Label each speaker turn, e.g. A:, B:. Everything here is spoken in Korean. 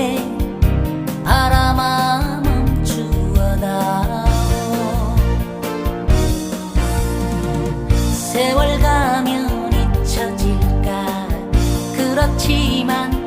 A: 떠나고 있네 바람아 멈추어다오 세월 가면 잊혀질까? 그렇지만